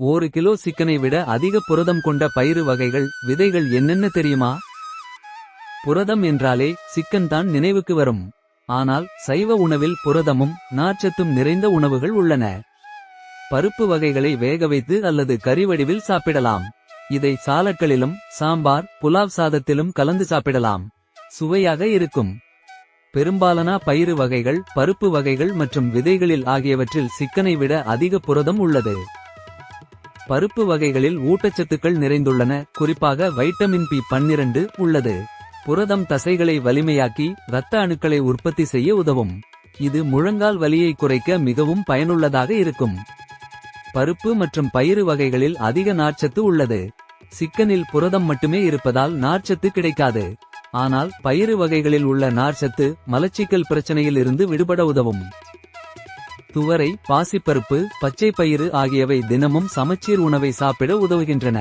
ஒரு கிலோ சிக்கனை விட அதிக புரதம் கொண்ட பயிறு வகைகள் விதைகள் என்னென்ன தெரியுமா? புரதம் என்றாலே சிக்கன் தான் நினைவுக்கு வரும். ஆனால் சைவ உணவில் புரதமும் நார்ச்சத்தும் நிறைந்த உணவுகள் உள்ளன. பருப்பு வகைகளை வேக வைத்து அல்லது கறி வடிவில் சாப்பிடலாம். இதை சாலக்களிலும் சாம்பார் புலாவ் சாதத்திலும் கலந்து சாப்பிடலாம். சுவையாக இருக்கும். பெரும்பாலான பயிறு வகைகள் பருப்பு வகைகள் மற்றும் விதைகளில் ஆகியவற்றில் சிக்கனை விட அதிக புரதம் உள்ளது. பருப்பு வகைகளில் ஊட்டச்சத்துக்கள் நிறைந்துள்ளன. குறிப்பாக வைட்டமின் பி பன்னிரண்டு உள்ளது. புரதம் தசைகளை வலிமையாக்கி இரத்த அணுக்களை உற்பத்தி செய்ய உதவும். இது முழங்கால் வலியை குறைக்க மிகவும் பயனுள்ளதாக இருக்கும். பருப்பு மற்றும் பயிறு வகைகளில் அதிக நார்ச்சத்து உள்ளது. சிக்கனில் புரதம் மட்டுமே இருப்பதால் நார்ச்சத்து கிடைக்காது. ஆனால் பயிறு வகைகளில் உள்ள நார்ச்சத்து மலச்சிக்கல் பிரச்சனையில் இருந்து விடுபட உதவும். துவரை பாசிப்பருப்பு பச்சை பயிறு ஆகியவை தினமும் சமச்சீர் உணவை சாப்பிட உதவுகின்றன.